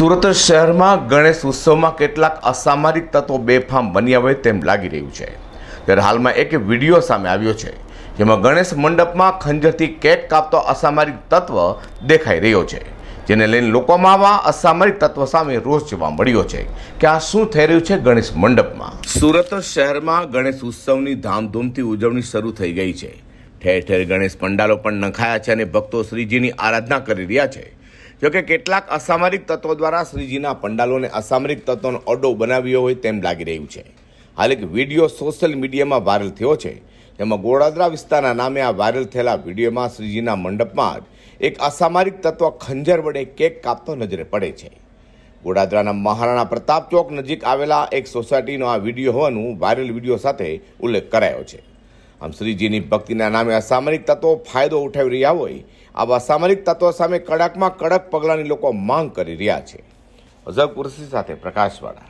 સુરત શહેરમાં ગણેશ ઉત્સવમાં કેટલાક અસામાજિક તત્વો બેફામ બન્યા હોય તેમ લાગી રહ્યું છે. ત્યારે હાલમાં એક વીડિયો સામે આવ્યો છે, જેમાં ગણેશ મંડપમાં ખંજરથી કેક કાપતો અસામાજિક તત્વ દેખાઈ રહ્યો છે, જેને લઈને લોકોમાં આવા અસામાજિક તત્વ સામે રોષ જોવા મળ્યો છે. કે આ શું થઈ રહ્યું છે ગણેશ મંડપમાં? સુરત શહેરમાં ગણેશ ઉત્સવની ધામધૂમથી ઉજવણી શરૂ થઈ ગઈ છે. ઠેર ઠેર ગણેશ પંડાલો પણ નખાયા છે અને ભક્તો શ્રીજીની આરાધના કરી રહ્યા છે. જોકે કેટલાક અસામરિક તત્વો દ્વારા શ્રીજીના પંડાલોને અસામરિક તત્વોનો અડ્ડો બનાવ્યો હોય તેમ લાગી રહ્યું છે. હાલ એક વીડિયો સોશિયલ મીડિયામાં વાયરલ થયો છે. જેમાં ગોળાદરા વિસ્તારના નામે આ વાયરલ થયેલા વિડીયોમાં શ્રીજીના મંડપમાં જ એક અસામરિક તત્વ ખંજર વડે કેક કાપતો નજરે પડે છે. ગોડાદરાના મહારાણા પ્રતાપ ચોક નજીક આવેલા એક સોસાયટીનો આ વીડિયો હોવાનું વાયરલ વીડિયો સાથે ઉલ્લેખ કરાયો છે. આમ શ્રીજીની ભક્તિના નામે અસામરિક તત્વો ફાયદો ઉઠાવી રહ્યા હોય, આવા અસામરિક તત્વો સામે કડકમાં કડક પગલાંની લોકો માંગ કરી રહ્યા છે. અઝર કુરશી સાથે પ્રકાશવાળા.